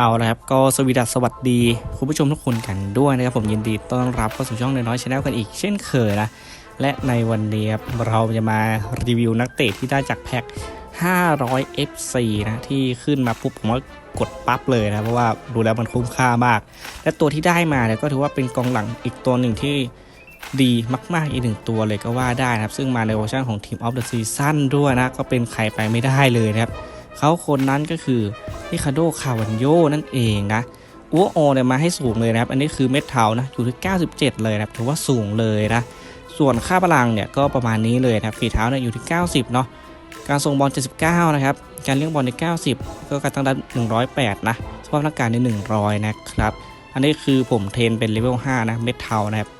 เอาละครับก็สวีดัสสวัสดีคุณผู้ชมทุกคนกันด้วยนะครับผมยินดีต้อนรับเข้าสู่ช่องน้อยๆชาแนลกันอีกเช่นเคยนะ และในวันนี้ครับเราจะมารีวิวนักเตะที่ได้จากแพ็ค500 FC นะที่ขึ้นมาปุ๊บผมว่ากดปั๊บเลยนะ เพราะว่าดูแล้วมันคุ้มค่ามาก และตัวที่ได้มาเนี่ยก็ถือว่าเป็นกองหลังอีกตัวหนึ่งที่ดีมาก ๆ อีกหนึ่งตัวเลยก็ว่าได้นะครับ ซึ่งมาในเวอร์ชันของ Team of the Season ด้วยนะ ก็เป็นใครไปไม่ได้เลยนะครับ เขาคนนั้นก็คือริคาโด คาวันโยนั่นเองนะอัวโอเนี่ยมาให้สูงเลยนะครับ อันนี้คือเม็ดเทานะ อยู่ที่ 97 เลยนะครับ ถือว่าสูงเลยนะ ส่วนค่าพลังเนี่ยก็ประมาณนี้เลยนะครับ ฝีเท้าเนี่ยอยู่ที่ 90 เนาะ การส่งบอล 79 นะครับ การเลี้ยงบอลใน 90 ก็การตั้งรับ 108 นะ สภาพร่างกายใน 100 นะครับ อันนี้คือผมเทรนเป็นเลเวล 5 นะ เม็ดเทานะครับ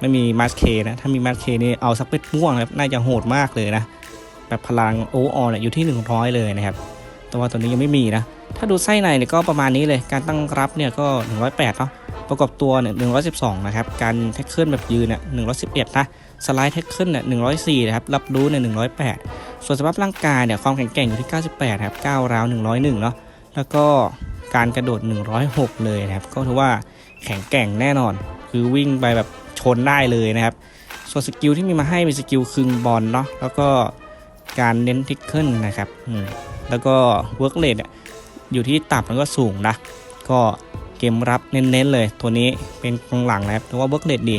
ไม่มีมาสเคนะ ถ้ามีมาสเคนี่เอาสักเป็ดม่วงนะครับ น่าจะโหดมากเลยนะ แบบพลังโอออนเนี่ยอยู่ที่ 100 เลยนะครับ แต่ว่าตัวนี้ยังไม่มีนะ ถ้าดูไส้ในเนี่ยก็ประมาณนี้เลย การตั้งรับเนี่ยก็ 108เนาะ ประกอบตัวเนี่ย112 นะครับ การแท็กเกิลแบบยืนเนี่ย111 นะ สไลด์แท็กเกิลเนี่ย104 นะครับ รับรู้เนี่ย108 ส่วนสภาพร่างกายเนี่ยความแข็งแกร่งอยู่ที่ 98 ครับ9ราว 101 เนาะ แล้วก็การกระโดด 106 เลยนะครับ ก็ถือว่าแข็งแกร่งแน่นอน คือวิ่งไปแบบชนได้เลยนะครับ ส่วนสกิลที่มีมาให้เป็นสกิลคึงบอลเนาะ แล้วก็ การเน้นทิกเกิลนะครับแล้วก็เวิร์กเลดอยู่ที่ต่ำแล้วก็สูงนะ ก็เกมรับเน้นๆเลยตัวนี้เป็นกองหลังนะครับแต่ว่าเวิร์กเลดดี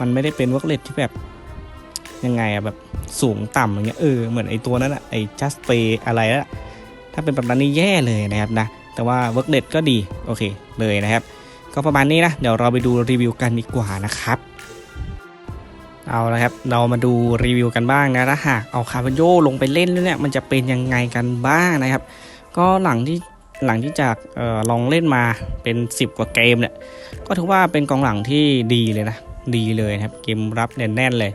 มันไม่ได้เป็นเวิร์กเลดที่แบบยังไงอะแบบสูงต่ำอย่างเงี้ยเออเหมือนไอตัวนั้นอะไอจัสเปอะไรนะถ้าเป็นแบบนั้นนี่แย่เลยนะครับนะแต่ว่าเวิร์กเลดก็ดีโอเคเลยนะครับ ก็ประมาณนี้นะ เดี๋ยวเราไปดูรีวิวกันดีกว่านะครับ เอาละครับ เรามาดูรีวิวกันบ้างนะถ้าหากเอาคาร์บอนโยลงไปเล่นแล้วเนี่ยมันจะเป็นยังไงกันบ้างนะครับ ก็หลังที่หลังที่จากออลองเล่นมาเป็น 10 กว่าเกมเนี่ยก็ถือว่าเป็นกองหลังที่ดีเลยนะดีเลยนะครับเกมรับแน่นๆเลย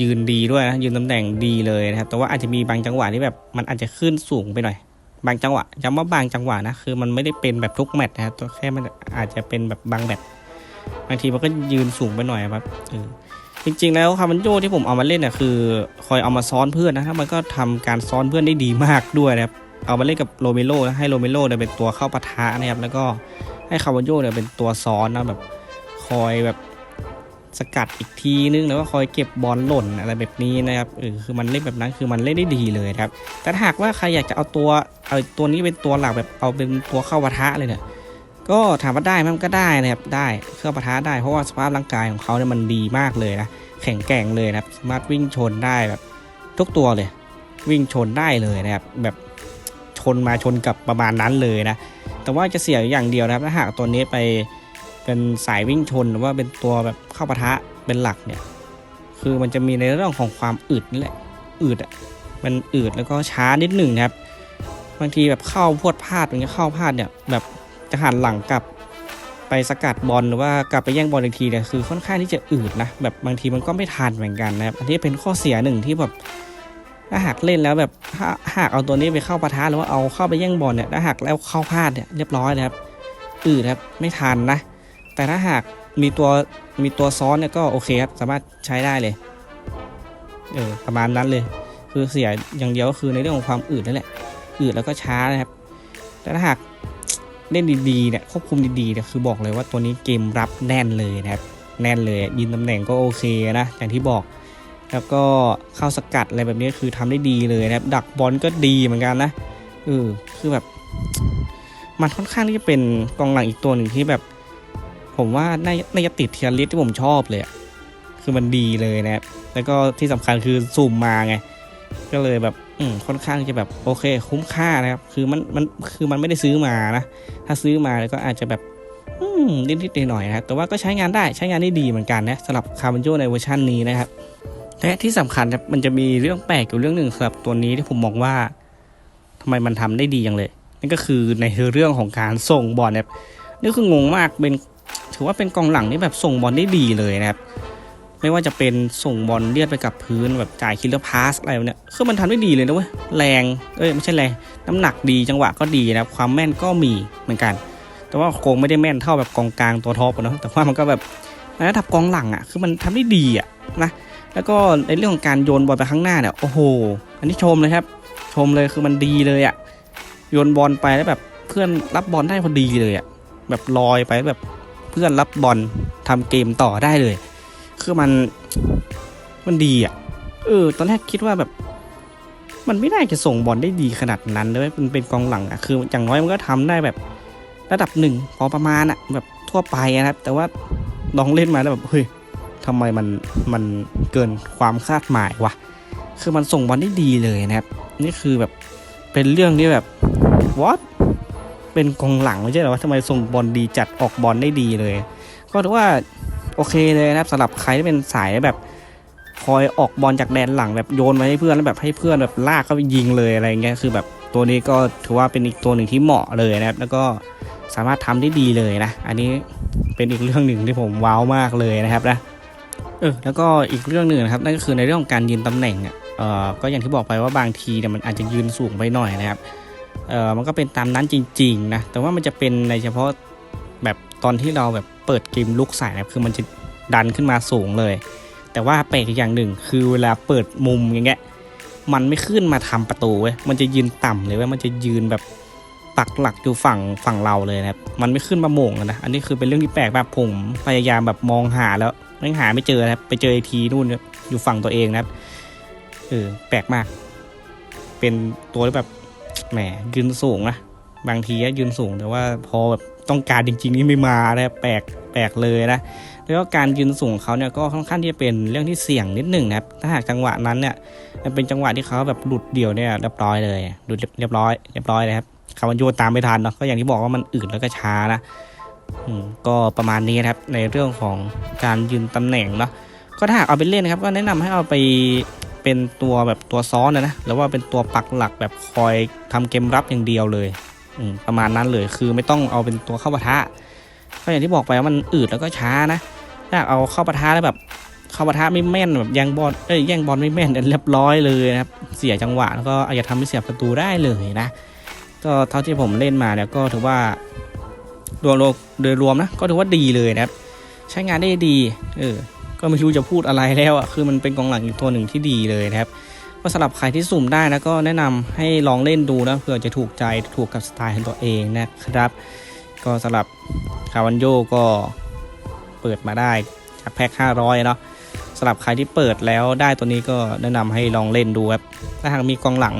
ยืนดีด้วยนะยืนตำแหน่งดีเลยนะครับ แต่ว่าอาจจะมีบางจังหวะที่แบบมันอาจจะขึ้นสูงไปหน่อย บางจังหวะย้ำว่าบางจังหวะนะคือมันไม่ได้เป็นแบบทุกแมตช์นะครับตัวแค่มันอาจจะเป็นแบบบางแมตบางทีมันก็ยืนสูงไปหน่อยครับ จริงๆแล้วคาร์บันโยที่ผมเอามาเล่นเนี่ยคือคอยเอามาซ้อนเพื่อนนะถ้ามันก็ทำการซ้อนเพื่อนได้ดีมากด้วยนะครับเอามาเล่นกับโรเมโรนะให้โรเมโรเนี่ยเป็นตัวเข้าปะทะนะครับแล้วก็ให้คาร์บันโยเนี่ยเป็นตัวซ้อนนะแบบคอยแบบสกัดอีกทีนึงแล้วก็คอยเก็บบอลหล่นอะไรแบบนี้นะครับเออคือมันเล่นแบบนั้นคือมันเล่นได้ดีเลยครับ แต่หากว่าใครอยากจะเอาตัวเอาตัวนี้เป็นตัวหลักแบบเอาเป็นตัวเข้าปะทะเลยเนี่ย ก็ถามว่าได้มมันก็ได้นะครับได้เครื่องปะทะได้เพราะว่าสภาพร่างกายของเขาเนี่ยมันดีมากเลยนะแข็งแกร่งเลยนะครับสามารถวิ่งชนได้แบบ ทุกตัวเลย วิ่งชนได้เลยนะครับแบบชนมาชนกับประมาณนั้นเลยนะแต่ว่าจะเสียอย่างเดียวนะครับถ้าหากตัวนี้ไปเป็นสายวิ่งชนหรือว่าเป็นตัวแบบเข้าปะทะเป็นหลักเนี่ยคือมันจะมีในเรื่องของความอึดนี่แหละอึดอะมันอึดแล้วก็ช้านิดหนึ่งนะครับ บางทีแบบเข้าพวดพลาดอย่างเงี้ยเข้าพลาดเนี่ยแบบ จะหันหลังกลับไปสกัดบอลหรือว่ากลับไปแย่งบอลอีกทีเนี่ยคือค่อนข้างที่จะอืดนะแบบบางทีมันก็ไม่ทันเหมือนกันนะครับอันนี้เป็นข้อเสียหนึ่งที่แบบถ้าหากเล่นแล้วแบบถ้าหากเอาตัวนี้ไปเข้าปะทะหรือว่าเอาเข้าไปแย่งบอลเนี่ยถ้าหากแล้วเข้าพลาดเนี่ยเรียบร้อยนะครับอืดครับไม่ทันนะ แต่ถ้าหากมีตัวมีตัวซ้อนเนี่ยก็โอเคครับสามารถใช้ได้เลยเออประมาณนั้นเลย คือเสียอย่างเดียวก็คือในเรื่องของความอืดนั่นแหละอืดแล้วก็ช้านะครับ แต่ถ้าหาก เล่นดีๆเนี่ยควบคุมดีๆเนี่ยคือบอกเลยว่าตัวนี้เกมรับแน่นเลยนะครับแน่นเลยยืนตำแหน่งก็โอเคนะอย่างที่บอก แล้วก็เข้าสกัดอะไรแบบนี้คือทำได้ดีเลยนะครับ ดักบอลก็ดีเหมือนกันนะเออคือแบบ มันค่อนข้างที่จะเป็นกองหลังอีกตัวหนึ่งที่แบบ ผมว่าน่าน่าจะติดเทียร์ลิสที่ผมชอบเลยคือมันดีเลยนะครับแล้วก็ที่สำคัญคือซูมมาไง ก็เลยแบบ อืมค่อนข้างจะแบบโอเค คุ้มค่านะครับ คือมันมันคือมันไม่ได้ซื้อมานะ ถ้าซื้อมาแล้วก็อาจจะแบบอืมนิดๆหน่อยๆนะแต่ว่าก็ใช้งานได้ใช้งานได้ดีเหมือนกันนะสำหรับคาร์บันโยในเวอร์ชันนี้นะครับและที่สำคัญครับมันจะมีเรื่องแปลกอยู่เรื่องหนึ่งสำหรับตัวนี้ที่ผมมองว่าทำไมมันทำได้ดีอย่างเลย นั่นก็คือในเรื่องของการส่งบอลนะครับนี่คืองงมากเป็นถือว่าเป็นกองหลังที่แบบส่งบอลได้ดีเลยนะครับ ไม่ว่าจะเป็นส่งบอลเลียดไปกับพื้นแบบจ่ายคิลเลอร์พาสอะไรแบบเนี้ยคือมันทำได้ดีเลยนะเว้ยแรงเอ้ยไม่ใช่แรงน้ำหนักดีจังหวะก็ดีนะความแม่นก็มีเหมือนกัน แต่ว่าโคงไม่ได้แม่นเท่าแบบกองกลางตัวท็อปนะแต่ว่ามันก็แบบในระดับกองหลังอะคือมันทำได้ดีอะนะแล้วก็ในเรื่องของการโยนบอลไปข้างหน้าเนี่ยโอ้โห อันนี้ชมเลยครับ ชมเลยคือมันดีเลยอะโยนบอลไปแล้วแบบเพื่อนรับบอลได้พอดีเลยอะแบบลอยไปแบบเพื่อนรับบอลทำเกมต่อได้เลย คือมันมันดีอะ เออ ตอนแรกคิดว่าแบบ มันไม่น่าจะส่งบอลได้ดีขนาดนั้นเลยมันเป็นกองหลังอะคืออย่างน้อยมันก็ทำได้แบบระดับหนึ่งพอประมาณอะแบบทั่วไปนะครับ แต่ว่าลองเล่นมาแล้วแบบเฮ้ยทำไมมันมันเกินความคาดหมายวะคือมันส่งบอลได้ดีเลยนะครับ นี่คือแบบเป็นเรื่องที่แบบ what เป็นกองหลังไม่ใช่เหรอว่าทำไมส่งบอลดีจัดออกบอลได้ดีเลย ก็ถือว่า โอเคเลยนะครับสำหรับใครที่เป็นสายแบบคอยออกบอลจากแดนหลังแบบโยนมาให้เพื่อนแล้วแบบให้เพื่อนแบบลากเข้าไปยิงเลยอะไรเงี้ยคือแบบตัวนี้ก็ถือว่าเป็นอีกตัวหนึ่งที่เหมาะเลยนะครับ แล้วก็สามารถทำได้ดีเลยนะ อันนี้เป็นอีกเรื่องหนึ่งที่ผมว้าวมากเลยนะครับนะเออแล้วก็อีกเรื่องหนึ่งนะครับนั่นก็คือในเรื่องของการยืนตำแหน่งอะเออก็อย่างที่บอกไปว่าบางทีเนี่ยมันอาจจะยืนสูงไปหน่อยนะครับเออมันก็เป็นตามนั้นจริงๆนะแต่ว่ามันจะเป็นในเฉพาะแบบ ตอนที่เราแบบเปิดเกมลุกใส่นะครับคือมันจะดันขึ้นมาสูงเลย แต่ว่าแปลกอย่างหนึ่งคือเวลาเปิดมุมอย่างเงี้ยมันไม่ขึ้นมาทำประตูเว้ยมันจะยืนต่ำเลยเว้ยมันจะยืนแบบปักหลักอยู่ฝั่งฝั่งเราเลยนะครับมันไม่ขึ้นมาโมงนะอันนี้คือเป็นเรื่องที่แปลกแบบผมพยายามแบบมองหาแล้วไม่หาไม่เจอนะครับไปเจอไอทีนู่นอยู่ฝั่งตัวเองนะครับเออแปลกมาก เป็นตัวที่แบบแหมยืนสูงนะบางทีก็ยืนสูงแต่ว่าพอแบบ ต้องการจริง ๆ นี่ไม่มานะแปลกแปลกเลยนะแล้วก็การยืนสูงของเขาเนี่ยก็ค่อนข้างที่จะเป็นเรื่องที่เสี่ยงนิดหนึ่งนะครับถ้าหากจังหวะนั้นเนี่ยมันเป็นจังหวะที่เขาแบบหลุดเดี่ยวเนี่ยเรียบร้อยเลยหลุดเรียบร้อยเรียบร้อยเลยครับคาวันโยตามไม่ทันเนาะก็อย่างที่บอกว่ามันอืดแล้วก็ช้านะก็ประมาณนี้นะครับในเรื่องของการยืนตำแหน่งเนาะก็ถ้าหากเอาไปเล่นนะครับ ก็แนะนำให้เอาไปเป็นตัวแบบตัวซ้อนนะนะหรือว่าเป็นตัวปักหลักแบบคอยทำเกมรับอย่างเดียวเลย ประมาณนั้นเลยคือไม่ต้องเอาเป็นตัวเข้าปะทะก็อย่างที่บอกไปว่ามันอืดแล้วก็ช้านะถ้าเอาเข้าปะทะแล้วแบบเข้าปะทะไม่แม่นแบบแย่งบอลเอ้ยแย่งบอลไม่แม่นเรียบร้อยเลยนะครับเสียจังหวะแล้วก็อาจจะทำให้เสียประตูได้เลยนะก็เท่าที่ผมเล่นมาเนี่ยก็ถือว่ารวมโดยรวมนะก็ถือว่าดีเลยนะครับใช้งานได้ดีเออก็ไม่รู้จะพูดอะไรแล้วอะคือมันเป็นกองหลังอีกตัวหนึ่งที่ดีเลยนะครับ ก็สำหรับใครที่สุ่มได้นะก็แนะนำให้ลองเล่นดูนะเผื่อจะถูกใจถูกกับสไตล์ของตัวเองนะครับ ก็สำหรับคาวันโยก็เปิดมาได้จากแพ็ค500เนาะสำหรับใครที่เปิดแล้วได้ตัวนี้ก็แนะนำให้ลองเล่นดูครับถ้าหากมีกองหลัง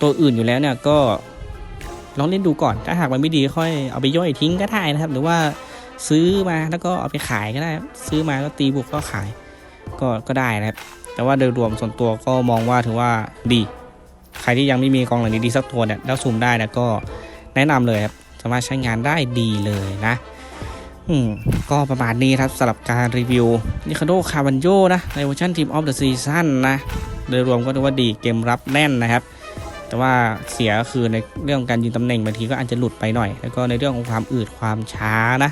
ตัวอื่นอยู่แล้วเนี่ยก็ลองเล่นดูก่อน ถ้าหากมันไม่ดีค่อยเอาไปย่อยทิ้งก็ได้นะครับ หรือว่าซื้อมาแล้วก็เอาไปขายก็ได้ ซื้อมาก็ตีบุกก็ขายก็ก็ได้นะครับ แต่ว่าโดยรวมส่วนตัวก็มองว่าถือว่าดี ใครที่ยังไม่มีกองหลังดีๆสักตัวเนี่ยแล้วซูมได้นะก็แนะนำเลยครับสามารถใช้งานได้ดีเลยนะอืมก็ประมาณนี้ครับสำหรับการรีวิวนิคาโดคาบันโยนะในเวอร์ชันทีมออฟเดอะซีซั่นนะโดยรวมก็ถือว่าดีเกมรับแน่นนะครับ แต่ว่าเสียก็คือในเรื่องของการยืนตำแหน่งบางทีก็อาจจะหลุดไปหน่อย แล้วก็ในเรื่องของความอืดความช้านะ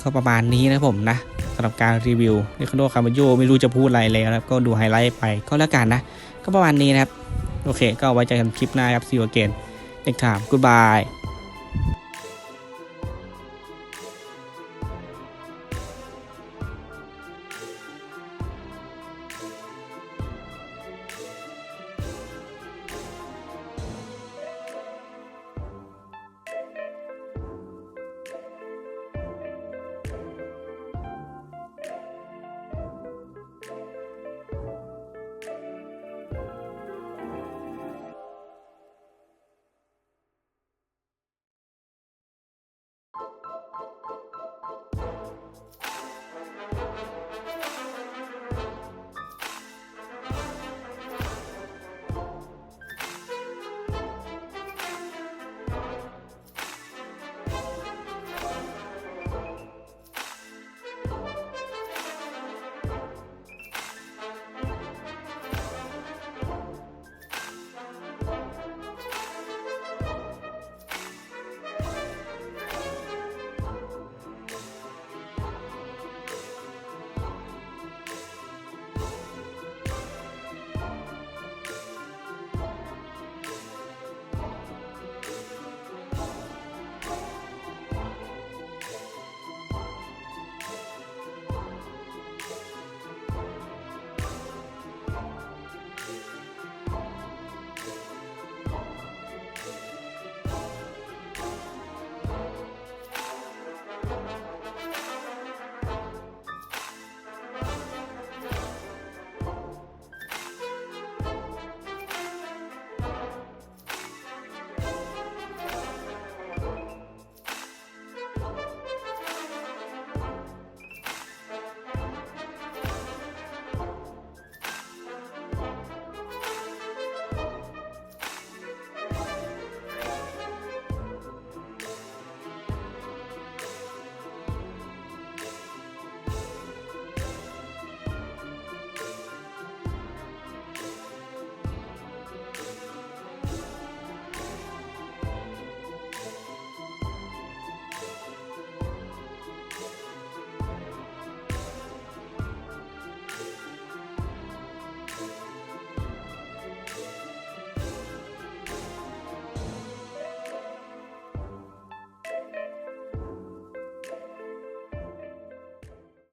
ก็ประมาณนี้นะผมนะำหรับการรีวิวนิคาโดคาบันโยไม่รู้จะพูดอะไรเลยนะครับ ก็ดูไฮไลท์ไปก็แล้วกันนะ ก็ประมาณนี้นะครับ โอเค ก็ไว้เจอกันคลิปหน้าครับ see you again next time goodbye